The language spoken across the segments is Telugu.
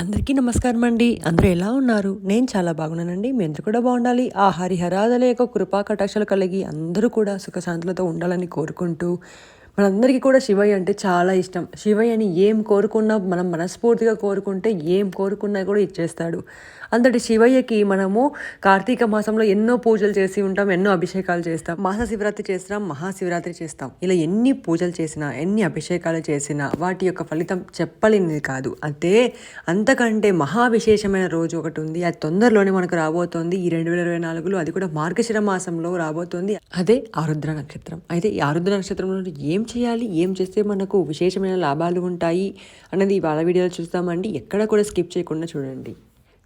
అందరికీ నమస్కారం అండి. అందరూ ఎలా ఉన్నారు? నేను చాలా బాగున్నానండి. మీ అందరూ కూడా బాగుండాలి. ఆ హరిహరాదల యొక్క కృపా కటాక్షలు కలిగి అందరూ కూడా సుఖశాంతులతో ఉండాలని కోరుకుంటూ మనందరికీ కూడా శివయ్య అంటే చాలా ఇష్టం. శివయ్యని ఏం కోరుకున్నా మనం మనస్ఫూర్తిగా కోరుకుంటే ఏం కోరుకున్నా కూడా ఇచ్చేస్తాడు. అంతటి శివయ్యకి మనము కార్తీక మాసంలో ఎన్నో పూజలు చేసి ఉంటాం ఎన్నో అభిషేకాలు చేస్తాం. మాస శివరాత్రి చేస్తాం మహాశివరాత్రి చేస్తాం. ఇలా ఎన్ని పూజలు చేసినా ఎన్ని అభిషేకాలు చేసినా వాటి యొక్క ఫలితం చెప్పలేనిది కాదు. అంతే అంతకంటే మహావిశేషమైన రోజు ఒకటి ఉంది. అది తొందరలోనే మనకు రాబోతోంది. ఈ రెండు వేల ఇరవై నాలుగులో అది కూడా మార్గశిర మాసంలో రాబోతోంది. అదే ఆరుద్ర నక్షత్రం. అయితే ఈ ఆరుద్ర నక్షత్రంలో ఏం చేయాలి? ఏం చేస్తే మనకు విశేషమైన లాభాలు ఉంటాయి? అన్నది ఇవాళ వీడియోలో చూస్తామండి. ఎక్కడ కూడా స్కిప్ చేయకుండా చూడండి.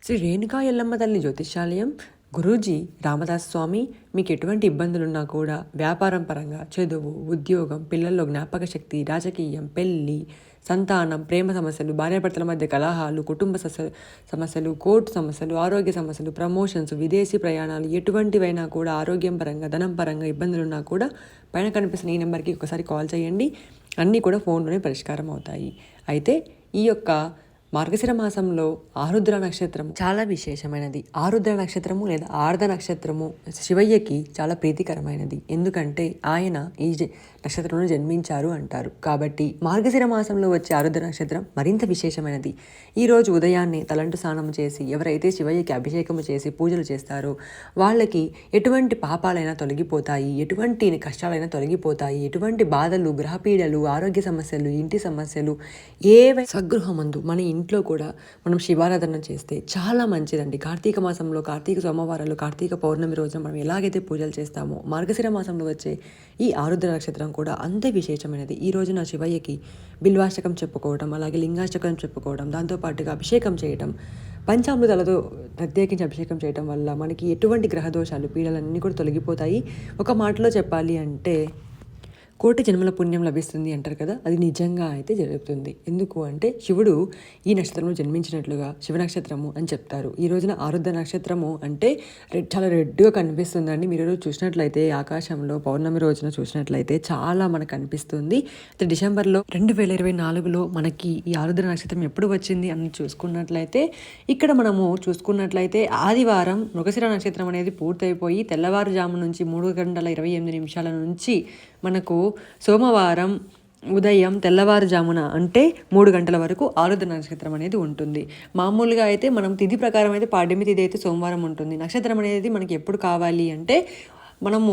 శ్రీ రేణుకా ఎల్లమ్మ తల్లి జ్యోతిషాలయం గురూజీ రామదాస్ స్వామి మీకు ఎటువంటి ఇబ్బందులున్నా కూడా వ్యాపారం పరంగా చదువు ఉద్యోగం పిల్లల్లో జ్ఞాపక శక్తి రాజకీయం పెళ్ళి సంతానం ప్రేమ సమస్యలు భార్యాభర్తల మధ్య కలహాలు కుటుంబ సస- సమస్యలు కోర్టు సమస్యలు ఆరోగ్య సమస్యలు ప్రమోషన్స్ విదేశీ ప్రయాణాలు ఎటువంటివైనా కూడా ఆరోగ్యం పరంగా ధనం పరంగా ఇబ్బందులున్నా కూడా పైన కనిపిస్తున్న ఈ నెంబర్కి ఒకసారి కాల్ చేయండి. అన్నీ కూడా ఫోన్లోనే పరిష్కారం అవుతాయి అయితే ఈ యొక్క మార్గశిర మాసంలో ఆరుద్ర నక్షత్రం చాలా విశేషమైనది. ఆరుద్ర నక్షత్రము లేదా ఆర్ధ నక్షత్రము శివయ్యకి చాలా ప్రీతికరమైనది. ఎందుకంటే ఆయన ఈ నక్షత్రంలో జన్మించారు అంటారు. కాబట్టి మార్గశిర మాసంలో వచ్చే ఆరుద్ర నక్షత్రం మరింత విశేషమైనది. ఈ రోజు ఉదయాన్నే తలంటు స్నానం చేసి ఎవరైతే శివయ్యకి అభిషేకము చేసి పూజలు చేస్తారో వాళ్ళకి ఎటువంటి పాపాలైనా తొలగిపోతాయి ఎటువంటి కష్టాలైనా తొలగిపోతాయి ఎటువంటి బాధలు గ్రహపీడలు ఆరోగ్య సమస్యలు ఇంటి సమస్యలు ఏవై స్వగృహమందు మన ఇంట్లో కూడా మనం శివారాధన చేస్తే చాలా మంచిదండి. కార్తీక మాసంలో కార్తీక సోమవారాలు కార్తీక పౌర్ణమి రోజున మనం ఎలాగైతే పూజలు చేస్తామో మార్గశిర మాసంలో వచ్చే ఈ ఆరుద్ర నక్షత్రం కూడా అంతే విశేషమైనది. ఈ రోజున శివయ్యకి బిల్వాష్టకం చెప్పుకోవడం అలాగే లింగాష్టకం చెప్పుకోవడం దాంతోపాటుగా అభిషేకం చేయడం పంచామృతాలతో ప్రత్యేకించి అభిషేకం చేయడం వల్ల మనకి ఎటువంటి గ్రహదోషాలు పీడలన్నీ కూడా తొలగిపోతాయి. ఒక మాటలో చెప్పాలి అంటే కోటి జన్మల పుణ్యం లభిస్తుంది అంటారు కదా అది నిజంగా అయితే జరుగుతుంది. ఎందుకు అంటే శివుడు ఈ నక్షత్రంలో జన్మించినట్లుగా శివ నక్షత్రము అని చెప్తారు. ఈ రోజున ఆరుద్ర నక్షత్రము అంటే రెడ్ చాలా రెడ్గా కనిపిస్తుందండి. మీరు ఈరోజు చూసినట్లయితే ఆకాశంలో పౌర్ణమి రోజున చూసినట్లయితే చాలా మనకు కనిపిస్తుంది అయితే డిసెంబర్లో రెండు వేల ఇరవై నాలుగులో మనకి ఈ ఆరుద్ర నక్షత్రం ఎప్పుడు వచ్చింది అని చూసుకున్నట్లయితే ఇక్కడ మనము చూసుకున్నట్లయితే ఆదివారం మృగశిర నక్షత్రం అనేది పూర్తయిపోయి తెల్లవారుజాము నుంచి మూడు గంటల ఇరవై ఎనిమిది నిమిషాల నుంచి మనకు సోమవారం ఉదయం తెల్లవారుజామున అంటే మూడు గంటల వరకు ఆరుద్ర నక్షత్రం అనేది ఉంటుంది. మామూలుగా అయితే మనం తిథి ప్రకారం అయితే పాడ్యమి తిథి అయితే సోమవారం ఉంటుంది. నక్షత్రం అనేది మనకి ఎప్పుడు కావాలి అంటే మనము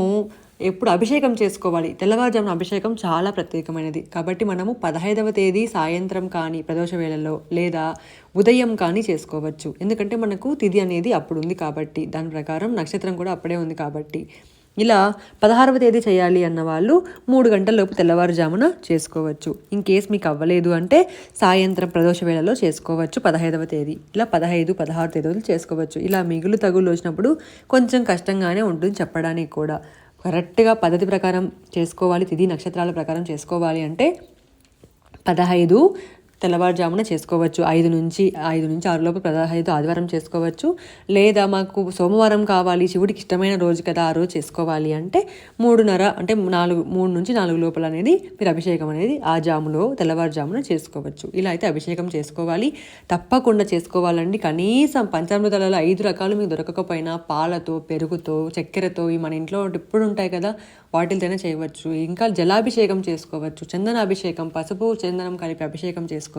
ఎప్పుడు అభిషేకం చేసుకోవాలి. తెల్లవారుజామున అభిషేకం చాలా ప్రత్యేకమైనది. కాబట్టి మనము పదహైదవ తేదీ సాయంత్రం కానీ ప్రదోష వేళల్లో లేదా ఉదయం కానీ చేసుకోవచ్చు. ఎందుకంటే మనకు తిథి అనేది అప్పుడు ఉంది కాబట్టి దాని ప్రకారం నక్షత్రం కూడా అప్పుడే ఉంది కాబట్టి ఇలా పదహారవ తేదీ చేయాలి అన్న వాళ్ళు మూడు గంటలలోపు తెల్లవారుజామున చేసుకోవచ్చు. ఇన్ కేస్ మీకు అవ్వలేదు అంటే సాయంత్రం ప్రదోష వేళలో చేసుకోవచ్చు పదహైదవ తేదీ. ఇలా పదహైదు పదహారు తేదీలు చేసుకోవచ్చు. ఇలా మిగులు తగులు వచ్చినప్పుడు కొంచెం కష్టంగానే ఉంటుంది చెప్పడానికి కూడా. కరెక్ట్గా పద్ధతి ప్రకారం చేసుకోవాలి తిథి నక్షత్రాల ప్రకారం చేసుకోవాలి అంటే పదహైదు తెల్లవారుజామున చేసుకోవచ్చు. ఐదు నుంచి ఐదు నుంచి ఆరు లోపు పదహైదు ఆదివారం చేసుకోవచ్చు. లేదా మాకు సోమవారం కావాలి శివుడికి ఇష్టమైన రోజు కదా ఆ రోజు చేసుకోవాలి అంటే మూడున్నర అంటే నాలుగు మూడు నుంచి నాలుగు లోపల అనేది మీరు అభిషేకం అనేది ఆ జాములో తెల్లవారుజామున చేసుకోవచ్చు. ఇలా అయితే అభిషేకం చేసుకోవాలి. తప్పకుండా చేసుకోవాలండి. కనీసం పంచామృతాలలో ఐదు రకాలు మీకు దొరకకపోయినా పాలతో పెరుగుతో చక్కెరతో ఈ మన ఇంట్లో ఎప్పుడు ఉంటాయి కదా వాటితోనే చేయవచ్చు. ఇంకా జలాభిషేకం చేసుకోవచ్చు. చందనాభిషేకం పసుపు చందనం కలిపి అభిషేకం చేసుకోవచ్చు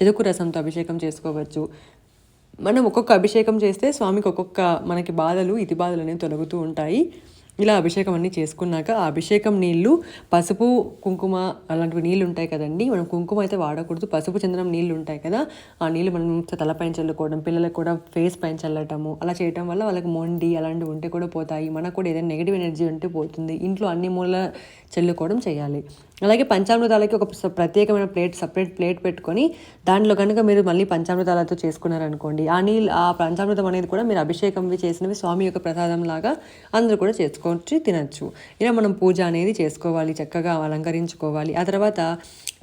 చెరుకు రసంతో అభిషేకం చేసుకోవచ్చు. మనం ఒక్కొక్క అభిషేకం చేస్తే స్వామికి ఒక్కొక్క మనకి బాధలు ఇతి బాధలు అనేవి తొలగుతూ ఉంటాయి. ఇలా అభిషేకం అన్నీ చేసుకున్నాక ఆ అభిషేకం నీళ్ళు పసుపు కుంకుమ అలాంటివి నీళ్ళు ఉంటాయి కదండి. మనం కుంకుమ అయితే వాడకూడదు. పసుపు చందనం నీళ్ళు ఉంటాయి కదా. ఆ నీళ్ళు మనం తలపైన చల్లుకోవడం పిల్లలకు కూడా ఫేస్ పైన చల్లటము అలా చేయటం వల్ల వాళ్ళకి మొండి అలాంటివి ఉంటే కూడా పోతాయి. మనకు కూడా ఏదైనా నెగిటివ్ ఎనర్జీ ఉంటే పోతుంది. ఇంట్లో అన్ని మూల చల్లుకోవడం చేయాలి. అలాగే పంచామృతాలకి ఒక ప్రత్యేకమైన ప్లేట్ సపరేట్ ప్లేట్ పెట్టుకొని దాంట్లో కనుక మీరు మళ్ళీ పంచామృతాలతో చేసుకున్నారనుకోండి ఆ నీళ్ళు ఆ పంచామృతం అనేది కూడా మీరు అభిషేకంవి చేసినవి స్వామి యొక్క ప్రసాదం లాగా అందరూ కూడా చేసుకొని తినచ్చు. ఇలా మనం పూజ అనేది చేసుకోవాలి చక్కగా అలంకరించుకోవాలి. ఆ తర్వాత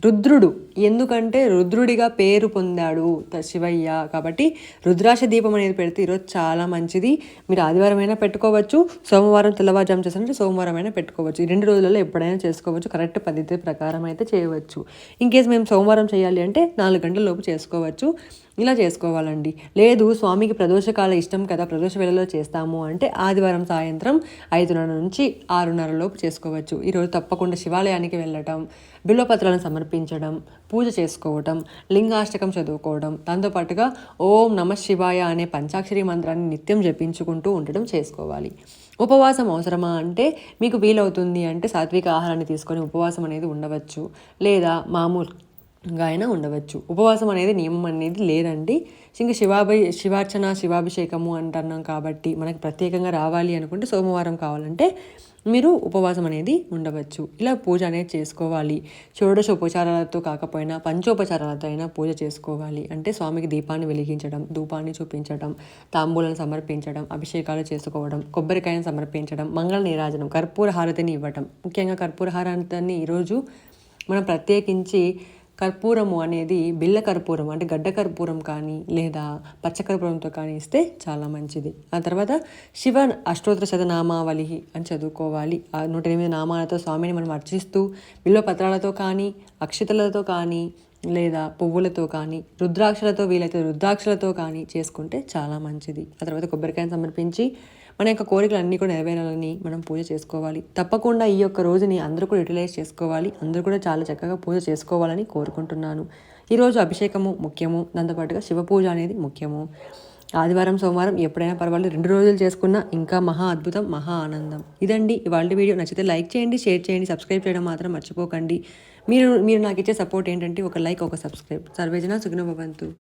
రుద్రుడు. ఎందుకంటే రుద్రుడిగా పేరు పొందాడు త- శివయ్య. కాబట్టి రుద్రాక్ష దీపం అనేది పెడితే ఈరోజు చాలా మంచిది. మీరు ఆదివారం అయినా పెట్టుకోవచ్చు సోమవారం తెల్లవారుజాము చేస్తారంటే సోమవారం అయినా పెట్టుకోవచ్చు. ఈ రెండు రోజులలో ఎప్పుడైనా చేసుకోవచ్చు. కరెక్ట్ పద్ధతి ప్రకారం అయితే చేయవచ్చు. ఇన్ కేసు మేము సోమవారం చేయాలి అంటే నాలుగు గంటల లోపు చేసుకోవచ్చు. ఇలా చేసుకోవాలండి. లేదు స్వామికి ప్రదోషకాల ఇష్టం కదా ప్రదోష వేళలో చేస్తాము అంటే ఆదివారం సాయంత్రం ఐదున్నర నుంచి ఆరున్నర లోపు చేసుకోవచ్చు. ఈరోజు తప్పకుండా శివాలయానికి వెళ్ళటం బిల్వపత్రాలను సమర్పించడం పూజ చేసుకోవటం లింగాష్టకం చదువుకోవడం దాంతోపాటుగా ఓం నమ శివాయ అనే పంచాక్షరి మంత్రాన్ని నిత్యం జపించుకుంటూ ఉండడం చేసుకోవాలి. ఉపవాసం అవసరమా అంటే మీకు వీలవుతుంది అంటే సాత్విక ఆహారాన్ని తీసుకొని ఉపవాసం అనేది ఉండవచ్చు. లేదా మామూలు అయినా ఉండవచ్చు. ఉపవాసం అనేది నియమం అనేది లేదండి. ఇంకా శివాభి శివార్చన శివాభిషేకము అంటున్నాం కాబట్టి మనకి ప్రత్యేకంగా రావాలి అనుకుంటే సోమవారం కావాలంటే మీరు ఉపవాసం అనేది ఉండవచ్చు. ఇలా పూజ అనేది చేసుకోవాలి. షోడశోపచారాలతో కాకపోయినా పంచోపచారాలతో అయినా పూజ చేసుకోవాలి. అంటే స్వామికి దీపాన్ని వెలిగించడం ధూపాన్ని చూపించడం తాంబూలను సమర్పించడం అభిషేకాలు చేసుకోవడం కొబ్బరికాయను సమర్పించడం మంగళ నీరాజనం కర్పూర హారతిని ఇవ్వటం. ముఖ్యంగా కర్పూర హారతిని ఈరోజు మనం ప్రత్యేకించి కర్పూరము అనేది బిల్ల కర్పూరం అంటే గడ్డ కర్పూరం కానీ లేదా పచ్చ కర్పూరంతో కానీ ఇస్తే చాలా మంచిది. ఆ తర్వాత శివ అష్టోత్తర శతనామావళి అని చదువుకోవాలి. ఆ నూట ఎనిమిది నామాలతో స్వామిని మనం అర్చిస్తూ బిల్వ పత్రాలతో కానీ అక్షతలతో కానీ లేదా పువ్వులతో కానీ రుద్రాక్షలతో వీలైతే రుద్రాక్షలతో కానీ చేసుకుంటే చాలా మంచిది. ఆ తర్వాత కొబ్బరికాయను సమర్పించి మన యొక్క కోరికలు అన్నీ కూడా నెరవేరాలని మనం పూజ చేసుకోవాలి. తప్పకుండా ఈ యొక్క రోజుని అందరూ కూడా యూటిలైజ్ చేసుకోవాలి. అందరూ కూడా చాలా చక్కగా పూజ చేసుకోవాలని కోరుకుంటున్నాను. ఈరోజు అభిషేకము ముఖ్యము. దాంతోపాటుగా శివ పూజ అనేది ముఖ్యము. ఆదివారం సోమవారం ఎప్పుడైనా పర్వాలేదు. రెండు రోజులు చేసుకున్నా ఇంకా మహా అద్భుతం మహా ఆనందం. ఇదండి. ఇవాళ వీడియో నచ్చితే లైక్ చేయండి షేర్ చేయండి సబ్స్క్రైబ్ చేయడం మాత్రం మర్చిపోకండి. మీరు మీరు నాకు ఇచ్చే సపోర్ట్ ఏంటంటే ఒక లైక్ ఒక సబ్స్క్రైబ్ సర్వేజన సుగ్నభవంతు